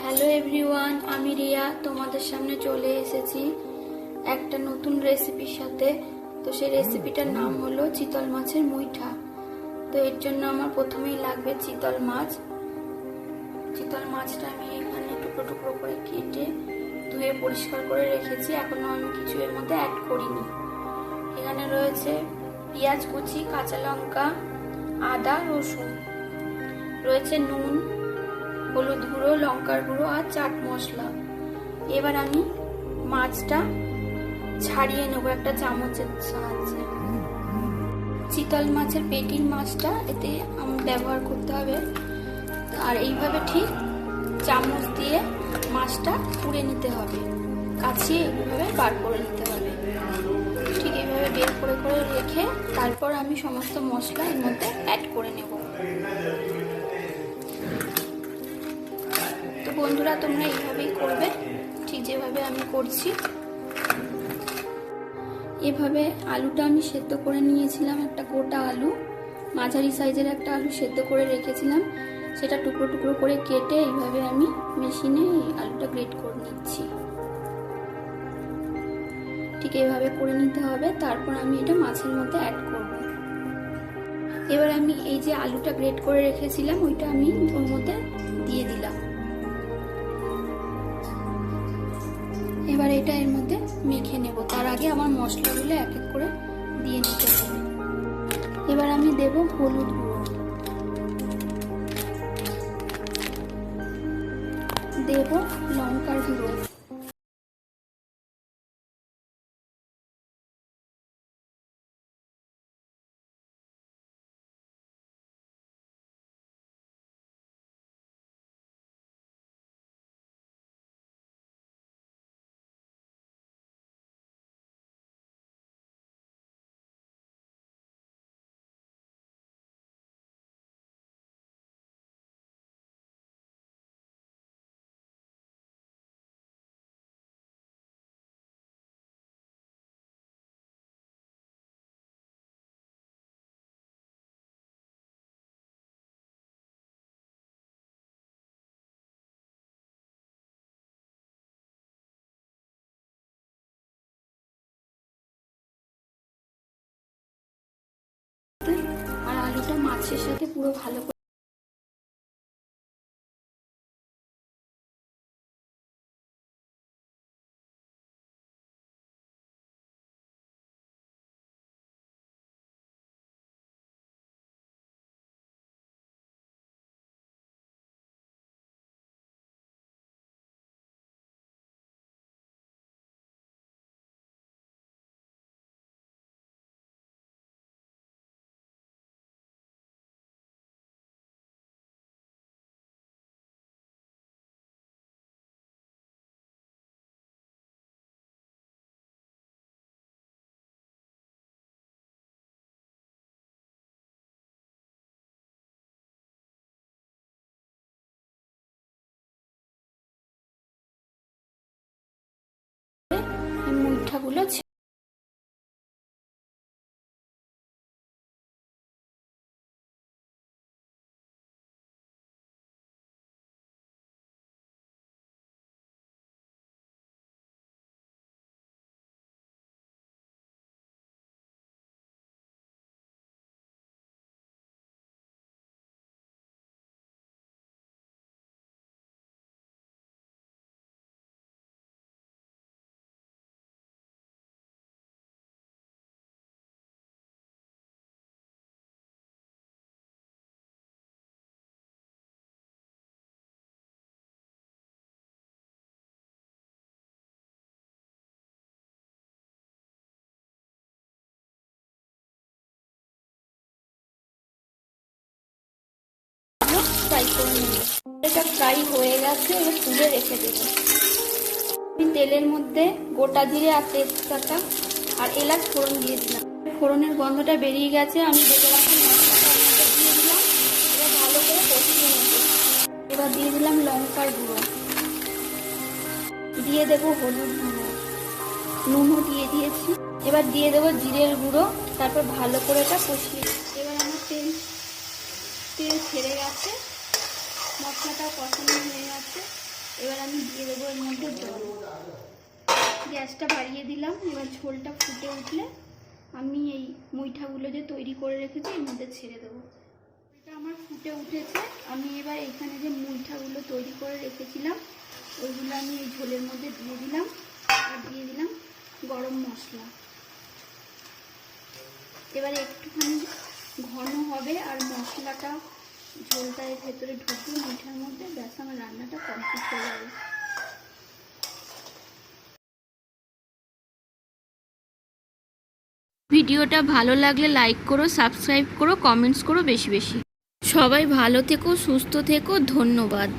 Hello everyone আমি রিয়া তোমাদের সামনে চলে এসেছি একটা নতুন রেসিপির সাথে। তো সেই রেসিপিটার নাম হলো চিতল মাছের মুইঠা। তো এর জন্য আমার প্রথমেই লাগবে চিতল মাছ। চিতল মাছটা আমি এখানে টুকরো টুকরো করে কেটে ধুয়ে পরিষ্কার করে রেখেছি। এখনও আমি কিছু এর মধ্যে অ্যাড করিনি। এখানে রয়েছে পেঁয়াজ কুচি কাঁচা লঙ্কা আদা রসুন। রয়েছে নুন হলুদ গুঁড়ো, লঙ্কার গুঁড়ো আর চাট মশলা। এবার আমি মাছটা ছাড়িয়ে নেব একটা চামচের সাহায্যে। চিতল মাছের পেটির মাছটা এতে আমি ব্যবহার করতে হবে। আর এইভাবে ঠিক চামচ দিয়ে মাছটা পুড়ে নিতে হবে। কাছিয়ে এইভাবে বার করে নিতে হবে। ঠিক এইভাবে বের করে করে রেখে তারপর আমি সমস্ত মশলা এর মধ্যে অ্যাড করে নেব। বন্ধুরা তোমরা এইভাবেই করবে, ঠিক যেভাবে আমি করছি। এভাবে আলুটা আমি সেদ্ধ করে নিয়েছিলাম, একটা গোটা আলু। মাঝারি সাইজের একটা আলু সেদ্ধ করে রেখেছিলাম। সেটা টুকরো টুকরো করে কেটে এইভাবে আমি মেশিনে আলুটা গ্রেট করে নিচ্ছি। ঠিক এইভাবে করে নিতে হবে, তারপর আমি এটা মাছের মধ্যে অ্যাড করব। এবার আমি এই যে আলুটা গ্রেট করে রেখেছিলাম, ওইটা আমি ওর মধ্যে দিয়ে দিলাম। এবার এটা এর মধ্যে মেখে নেব। তার আগে আমার মশলাগুলো এক এক করে দিয়ে নিতে হবে। এবার আমি দেব হলুদ গুঁড়ো। দেব লঙ্কার গুঁড়ো। সাথে পুরো ভালো করে এই ফ্রাই করে নেব এটা ফ্রাই হয়ে গেছে, এবার তুলে রেখে দেব। আমি তেলের মধ্যে গোটা জিরে আর তেজপাতা আর এলাচ ফোড়ন দিয়ে দিলাম। ফোড়নের গন্ধটা বেরিয়ে গেছে, আমি বেটে রাখা মশলাটা দিয়ে দিলাম, এবার ভালো করে কষিয়ে নেব। এবার দিয়ে দিলাম লঙ্কার গুঁড়ো। দিয়ে দেবো হলুদ গুঁড়ো। নুনও দিয়ে দিয়েছি। এবার দিয়ে দেবো জিরের গুঁড়ো, তারপর ভালো করে এটা কষিয়ে এবার আমার তেল তেল ছেড়ে গেছে। মশলাটা কষানো হয়ে গেছে। এবার আমি দিয়ে দেবো এর মধ্যে জল। গ্যাসটা বাড়িয়ে দিলাম, এবার ঝোলটা ফুটে উঠলে আমি এই মুইঠাগুলো যে তৈরি করে রেখেছি, এর মধ্যে ছেড়ে দেবো। এটা আমার ফুটে উঠেছে। আমি এবার এখানে যে মুইঠাগুলো তৈরি করে রেখেছিলাম, ওইগুলো আমি এই ঝোলের মধ্যে দিয়ে দিলাম। আর দিয়ে দিলাম গরম মশলা। এবার একটুখানি ঘন হবে আর মশলাটা ঝোলটা এর ভেতরে ঢুকিয়ে মিঠার মধ্যে ব্যাস আমার রান্নাটা কমপ্লিট হয়ে যাবে ভিডিওটা ভালো লাগলে লাইক করো, সাবস্ক্রাইব করো, কমেন্টস করো বেশি বেশি। সবাই ভালো থেকো, সুস্থ থেকো, ধন্যবাদ।